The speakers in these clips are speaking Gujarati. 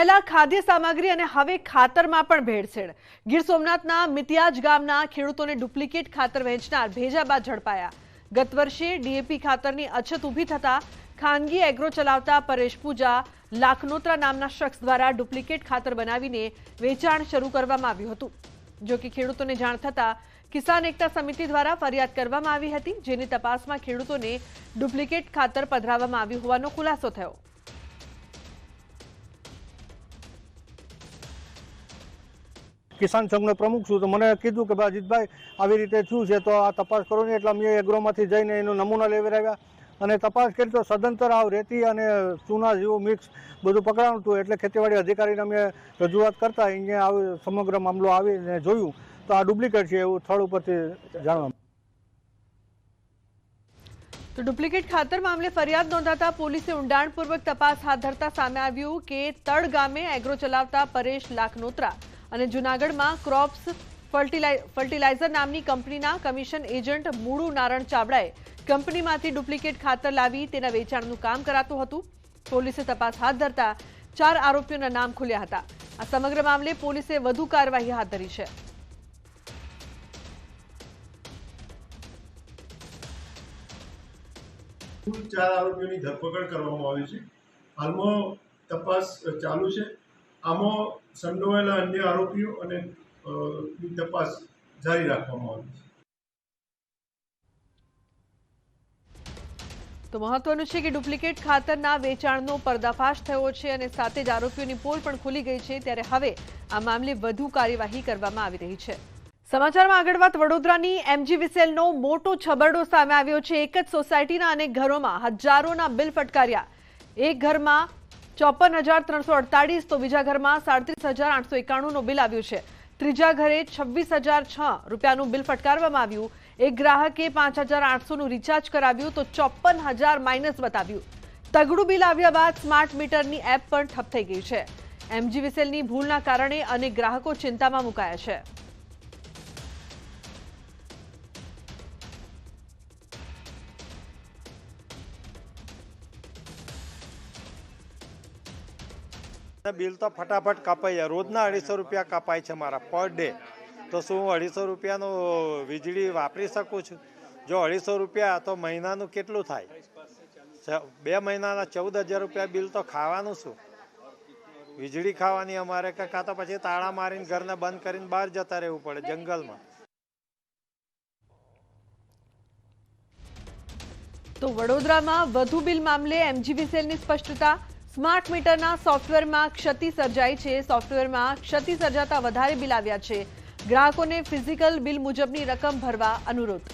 પહેલા ખાદ્ય સામગ્રી અને હવે ખાતરમાં પણ ભેળસેળ. ગીર સોમનાથના મિતિયાજ ગામના ખેડૂતોને ડુપ્લિકેટ ખાતર વહેંચનાર ભેજા બાદ ઝડપાયા. ગત વર્ષે ડીએપી ખાતરની અછત ઊભી થતા ખાનગી એગ્રો ચલાવતા પરેશ પૂજા લાખનોત્રા નામના શખ્સ દ્વારા ડુપ્લિકેટ ખાતર બનાવીને વેચાણ શરૂ કરવામાં આવ્યું હતું. જો કે ખેડૂતોને જાણ થતાં કિસાન એકતા સમિતિ દ્વારા ફરિયાદ કરવામાં આવી હતી, જેની તપાસમાં ખેડૂતોને ડુપ્લિકેટ ખાતર પધરાવવામાં આવ્યું હોવાનો ખુલાસો થયો. કિસાન સંઘનો પ્રમુખ છું, તો મને કીધું કે ભાઈ અજીતભાઈ આવી રીતે થયું છે, તો આ તપાસ કરો ને. એટલે અમે એગ્રોમાંથી જઈને એનો નમૂનો લેવી આવ્યા. અને તપાસ કરી તો સદંતર આવ રેતી અને ચૂના જેવું મિક્સ બધું પકડાણું હતું. એટલે ખેતીવાડી અધિકારીને અમે રજૂઆત કરતા અહીંયા આવી સમગ્ર મામલો આવીને જોયું. તો આ ડુપ્લિકેટ છે એવું સ્થળ ઉપરથી જાણવા તો ડુપ્લિકેટ ખાતર મામલે ફરિયાદ નોંધાતા પોલીસે ઊંડાણપૂર્વક તપાસ હાથ ધરતા સામે આવ્યું કે તળ ગામે એગ્રો ચલાવતા પરેશ લાખનોત્રા અને જૂનાગઢમાં ક્રોપ્સ ફર્ટિલાઇ- ફર્ટિલાઇઝર નામની કંપનીના કમિશન એજન્ટ મૂળુ નારણ ચાવડાએ કંપનીમાંથી ડુપ્લિકેટ ખાતર લાવી તેના વેચાણનું કામ કરાતું હતું. પોલીસે તપાસ હાથ ધરતા ચાર આરોપીઓના નામ ખુલ્યા હતા. આ સમગ્ર મામલે પોલીસે વધુ કાર્યવાહી હાથ ધરી છે. ચાર આરોપીઓની ધરપકડ કરવામાં આવી છે. હાલમાં તપાસ ચાલુ છે. આમાં સંડોવાયેલા અન્ય આરોપીઓ અને તપાસ જારી રાખવામાં આવી છે. તો મહત્વનું છે કે ડુપ્લિકેટ ખાતરના વેચાણનો પર્દાફાશ થયો છે અને સાથે જ આરોપીઓની પોલ પણ ખુલી ગઈ છે. ત્યારે હવે આ મામલે વધુ કાર્યવાહી કરવામાં આવી રહી છે. સમાચારમાં આગળ વાત, વડોદરાની એમજી વિસેલનો મોટો છબરડો સામે આવ્યો છે. એક જ સોસાયટીના અનેક ઘરોમાં હજારોના બિલ ફટકાર્યા. એક ઘરમાં ચોપન હજાર ત્રણસો અડતાલીસ તો બીજા ઘરમાં સાડત્રીસ હજાર આઠસો એકાણુંનું બિલ આવ્યું છે. ત્રીજા ઘરે છવ્વીસ હજાર છ રૂપિયાનું બિલ ફટકારવામાં આવ્યું. એક ગ્રાહકે પાંચ હજાર આઠસોનું રિચાર્જ કરાવ્યું તો ચોપન હજાર માઇનસ બતાવ્યું. તગડું બિલ આવ્યા બાદ સ્માર્ટ મીટરની એપ પણ ઠપ થઈ ગઈ છે. એમજી વિસેલની ભૂલના કારણે અનેક ગ્રાહકો ચિંતામાં મુકાયા છે. અને બિલ તો ફટાફટ કપાઈ જાય. રોજના અઢીસો રૂપિયા કપાય છે મારા, પર ડે. તો શું અઢીસો રૂપિયાનો વીજળી વાપરી શકું છું? જો અઢીસો રૂપિયા, તો મહિનાનું કેટલું થાય? બે મહિનાના ચૌદ હજાર રૂપિયા બિલ તો ખાવાનું શું? વીજળી ખાવાની અમારે કે કાં તો પછી તાળા મારીને ઘરને બંધ કરીને બહાર જતા રહેવું પડે જંગલમાં. તો વડોદરામાં વધુ બિલ મામલે એમજીવીસીએલની સ્પષ્ટતા સ્માર્ટ મીટરના સોફ્ટવેરમાં ક્ષતિ સર્જાઈ છે. સોફ્ટવેરમાં ક્ષતિ સર્જાતા વધારે બિલ આવ્યા છે. ગ્રાહકોને ફિઝિકલ બિલ મુજબની રકમ ભરવા અનુરોધ.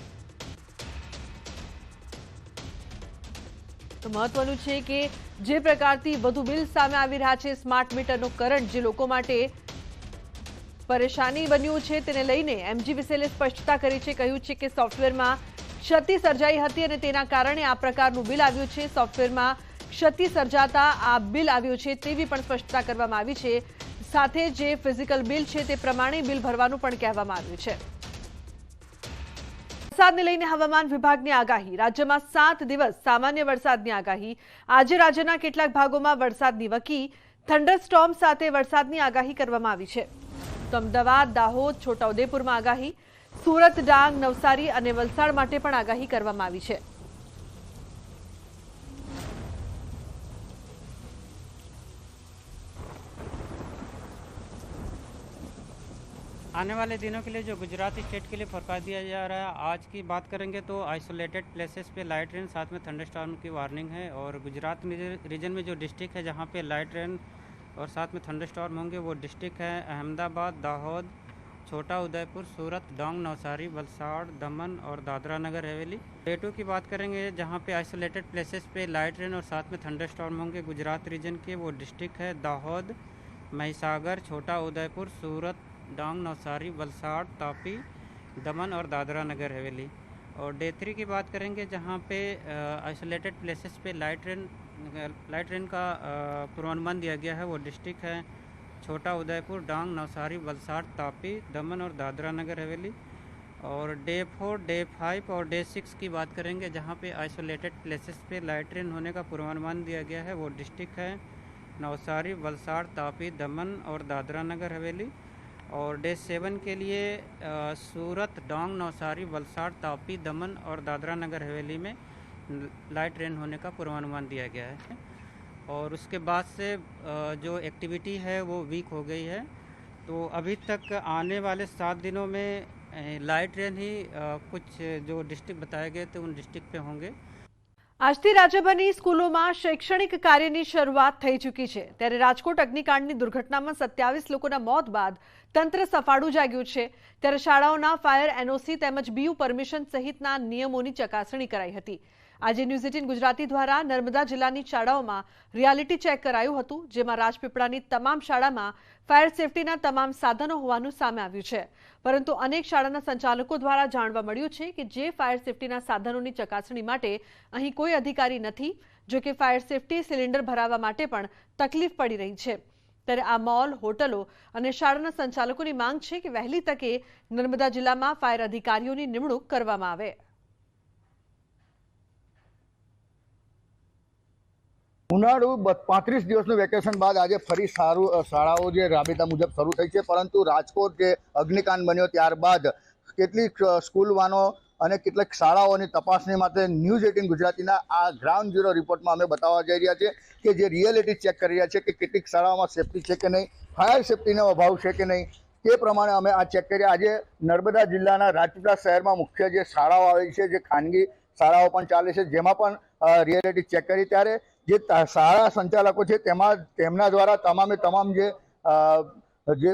મહત્વનું છે કે જે પ્રકારથી વધુ બિલ સામે આવી રહ્યા છે સ્માર્ટ મીટરનો કરંટ જે લોકો માટે પરેશાની બન્યું છે તેને લઈને એમજી વિસેલે સ્પષ્ટતા કરી છે. કહ્યું છે કે સોફ્ટવેરમાં ક્ષતિ સર્જાઈ હતી અને તેના કારણે આ પ્રકારનું બિલ આવ્યું છે. સોફ્ટવેરમાં ક્ષતિ સર્જાતા આ બિલ આવ્યું છે તેવી પણ સ્પષ્ટતા કરવામાં આવી છે. સાથે જે ફિઝિકલ બિલ છે તે પ્રમાણે બિલ ભરવાનું પણ કહેવામાં આવ્યું છે. વરસાદને લઈને હવામાન વિભાગની આગાહી. રાજ્યમાં સાત દિવસ સામાન્ય વરસાદની આગાહી. આજે રાજ્યના કેટલાક ભાગોમાં વરસાદની વકી. થંડરસ્ટોર્મ સાથે વરસાદની આગાહી કરવામાં આવી છે. તો અમદાવાદ, દાહોદ, છોટાઉદેપુરમાં આગાહી. સુરત, ડાંગ, નવસારી અને વલસાડ માટે પણ આગાહી કરવામાં આવી છે. आने वाले दिनों के लिए जो गुजरात स्टेट के लिए फरका दिया जा रहा है, आज की बात करेंगे तो आइसोलेटेड प्लेसेस पे लाइट रेन साथ में थंडर थंडरस्टॉर्म की वार्निंग है और गुजरात रीजन में जो डिस्ट्रिक्ट है जहाँ पे लाइट रेन और साथ में थंडर थंडरस्टॉर्म होंगे, वो डिस्ट्रिक्ट है अहमदाबाद, दाहोद, छोटा उदयपुर, सूरत, डोंग, नवसारी, वलसाड़, दमन और दादरा नगर हवेली। डे टू की बात करेंगे, जहाँ पे आइसोलेटेड प्लेसेस पे लाइट रेन और साथ में थंडरस्टॉर्म होंगे, गुजरात रीजन के, वो डिस्ट्रिक्ट है दाहोद, महिसागर, छोटा उदयपुर, सूरत डांग, नवसारी, वलसाड़, तापी, दमन और दादरा नगर हवेली। और डे थ्री की बात करेंगे, जहाँ पे आइसोलेटेड प्लेसेस पे लाइट रेन लाइट रेन का पूर्वानुमान दिया गया है, वो डिस्ट्रिक्ट है छोटा उदयपुर, डांग, नवसारी, वलसाड़, तापी, दमन और दादरा नगर हवेली। और डे फोर, डे फाइव और डे सिक्स की बात करेंगे, जहाँ पे आइसोलेटेड प्लेसेस पे लाइट रेन होने का पूर्वानुमान दिया गया है, वो डिस्ट्रिक्ट है नवसारी, वलसाड़, तापी, दमन और दादरा नगर हवेली। और डे सेवन के लिए अ, सूरत डोंग नौसारी वलसाड़ तापी दमन और दादरा नगर हवेली में लाइट रेन होने का पूर्वानुमान दिया गया है। और उसके बाद से अ, जो एक्टिविटी है वो वीक हो गई है। तो अभी तक आने वाले सात दिनों में लाइट रेन ही अ, कुछ जो डिस्ट्रिक्ट बताए गए थे उन डिस्ट्रिक्ट पे होंगे। આજથી રાજ્યભરની સ્કૂલોમાં શૈક્ષણિક કાર્યની શરૂઆત થઈ ચૂકી છે. ત્યારે રાજકોટ અગ્નિકાંડની દુર્ઘટનામાં સત્યાવીસ લોકોના મોત બાદ તંત્ર સફાળું જાગ્યું છે. ત્યારે શાળાઓના ફાયર એનઓસી તેમજ બીયુ પરમિશન સહિતના નિયમોની ચકાસણી કરાઈ હતી. આજે ન્યૂઝ એટીન ગુજરાતી દ્વારા નર્મદા જિલ્લાની શાળાઓમાં રિયાલિટી ચેક કરાયું હતું, જેમાં રાજપીપળાની તમામ શાળામાં ફાયર સેફટીના તમામ સાધનો હોવાનું સામે આવ્યું છે. પરંતુ અનેક શાળાના સંચાલકો દ્વારા જાણવા મળ્યું છે કે જે ફાયર સેફટીના સાધનોની ચકાસણી માટે અહીં કોઈ અધિકારી નથી, જો કે ફાયર સેફટી સિલિન્ડર ભરાવવા માટે પણ તકલીફ પડી રહી છે. ત્યારે આ મોલ હોટલો અને શાળાના સંચાલકોની માંગ છે કે વહેલી તકે નર્મદા જિલ્લામાં ફાયર અધિકારીઓની નિમણૂક કરવામાં આવે. ઉનાળુ પાંત્રીસ દિવસનું વેકેશન બાદ આજે ફરી સારું શાળાઓ જે રાબેતા મુજબ શરૂ થઈ છે. પરંતુ રાજકોટ જે અગ્નિકાંડ બન્યો ત્યારબાદ કેટલીક સ્કૂલવાનો સ્કૂલ વાનો અને કેટલીક શાળાઓની તપાસણી માટે ન્યૂઝ એટીન ગુજરાતીના આ ગ્રાઉન્ડ ઝીરો રિપોર્ટમાં અમે બતાવવા જઈ રહ્યા છીએ કે જે રિયાલિટી ચેક કરી રહ્યા છે કે કેટલીક શાળાઓમાં સેફટી છે કે નહીં, ફાયર સેફટીનો અભાવ છે કે નહીં, તે પ્રમાણે અમે આ ચેક કરીએ આજે નર્મદા જિલ્લાના રાજપીપળા શહેરમાં મુખ્ય જે શાળાઓ આવેલી છે, જે ખાનગી શાળાઓ પણ ચાલે છે, જેમાં પણ રિયાલિટી ચેક કરી ત્યારે જે શાળા સંચાલકો છે, તેમાં, તેમના દ્વારા તમામે તમામ જે જે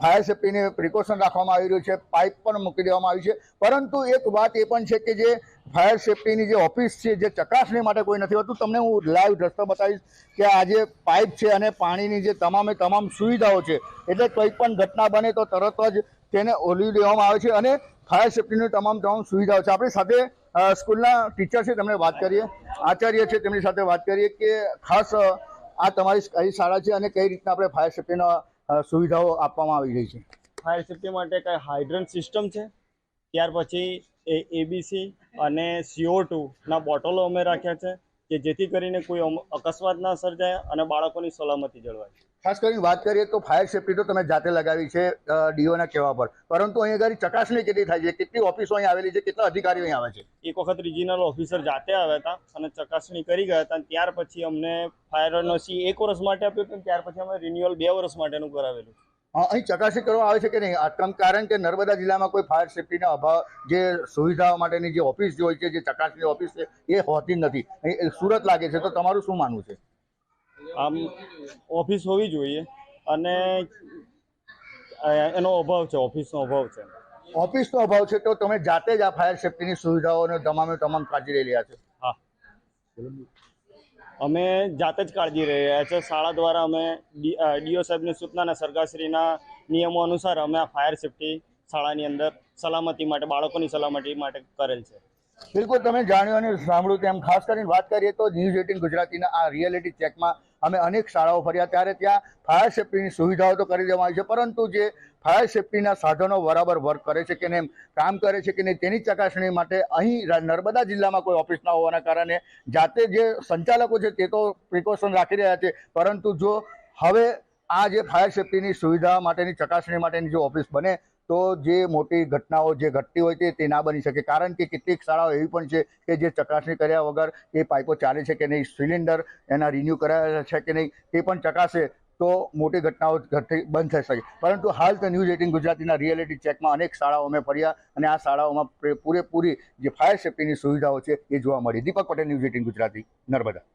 ફાયર સેફ્ટીને પ્રિકોશન રાખવામાં આવી રહ્યું છે, પાઇપ પણ મૂકી દેવામાં આવી છે. પરંતુ એક વાત એ પણ છે કે જે ફાયર સેફ્ટીની જે ઓફિસ છે, જે ચકાસણી માટે કોઈ નથી હોતું, તમને હું લાઈવ રસ્તો બતાવીશ કે આ જે પાઇપ છે અને પાણીની જે તમામે તમામ સુવિધાઓ છે, એટલે કંઈ પણ ઘટના બને તો તરત જ તેને ઓલવી દેવામાં આવે છે અને ફાયર સેફ્ટીની તમામ તમામ સુવિધાઓ છે. આપણી સાથે સ્કૂલના ટીચર છે, તેમણે વાત કરીએ. આચાર્ય છે, તેમની સાથે વાત કરીએ કે ખાસ આ તમારી કઈ શાળા છે અને કઈ રીતના આપણે ફાયર સેફ્ટીના સુવિધાઓ આપવામાં આવી રહી છે? ફાયર સેફ્ટી માટે કઈ હાઇડ્રન્ટ સિસ્ટમ છે? ત્યાર પછી એ એબીસી અને સીઓ ના બોટલો અમે રાખ્યા છે. કે જેથી કરીને કોઈ અકસ્માત ના સર્જાય અને બાળકોની સલામતી જળવાય. ખાસ કરીને વાત કરીએ તો ફાયર સેફટી તો તમે જાતે લગાવી છે ડીઓના કહેવા પર. પરંતુ અહીં આગળ ચકાસણી કેટલી થાય છે? કેટલી ઓફિસો અહીં આવેલી છે? કેટલા અધિકારીઓ અહીં આવે છે? એક વખત રિજિનલ ઓફિસર જાતે આવ્યા હતા અને ચકાસણી કરી ગયા હતા ત્યાર પછી અમને ફાયર સી એક વર્ષ માટે આપ્યું ત્યાર પછી અમે રિન્યુઅલ બે વર્ષ માટેનું કરાવેલું. અહીં ચકાસણી કરવામાં આવે છે કે નહીં? આ કમ- કારણ કે નર્મદા જિલ્લામાં કોઈ ફાયર સેફટીના અભાવ જે સુવિધાઓ માટેની જે ઓફિસ જે હોય છે જે ચકાસણી ઓફિસ છે એ હોતી જ નથી. સુરત લાગે છે તો તમારું શું માનવું છે? આમ ઓફિસ હોવી જોઈએ અને એનો અભાવ છે ઓફિસનો અભાવ છે. ઓફિસનો અભાવ છે તો તમે જાતે જ આ ફાયર સેફટીની સુવિધાઓને તમામે તમામ કાળજી લઈ રહ્યા છો. હા. અમે જાતે જ કાળજી રહી રહ્યા છે. શાળા દ્વારા અમે ડીઓ સાહેબની સૂચના અને સરકારશ્રીના નિયમો અનુસાર અમે આ ફાયર સેફટી શાળાની અંદર સલામતી માટે, બાળકોની સલામતી માટે કરેલ છે. બિલકુલ, તમે જાણ્યું અને સાંભળ્યું તેમ ખાસ કરીને વાત કરીએ તો ન્યૂઝ એટીન ગુજરાતીના આ રિયાલિટી ચેકમાં અમે અનેક શાળાઓ ફર્યા ત્યારે ત્યાં ફાયર સેફ્ટીની સુવિધાઓ તો કરી દેવામાં આવી છે, પરંતુ જે ફાયર સેફ્ટીના સાધનો બરાબર વર્ક કરે છે કે નહીં કામ કરે છે કે નહીં, તેની ચકાસણી માટે અહીં નર્મદા જિલ્લામાં કોઈ ઓફિસ ના હોવાના કારણે જાતે જે સંચાલકો છે તે તો પ્રિકોશન રાખી રહ્યા છે. પરંતુ જો હવે આ જે ફાયર સેફ્ટીની સુવિધા માટેની ચકાસણી માટેની જે ઓફિસ બને તો જે મોટી ઘટનાઓ જે ઘટતી હોય તે ના બની શકે. કારણ કે કેટલીક શાળાઓ એવી પણ છે કે જે ચકાસણી કર્યા વગર એ પાઇપો ચાલે છે કે નહીં, સિલિન્ડર એના રિન્યૂ કરાયા છે કે નહીં, તે પણ ચકાસે તો મોટી ઘટનાઓ ઘટી બંધ થઈ શકે. પરંતુ હાલ તો ન્યૂઝ એટીન ગુજરાતીના રિયાલિટી ચેકમાં અનેક શાળાઓ અમે ફર્યા અને આ શાળાઓમાં પૂરેપૂરી જે ફાયર સેફ્ટીની સુવિધાઓ છે એ જોવા મળી. Deepak Patel, news eighteen Gujarati, Narmada.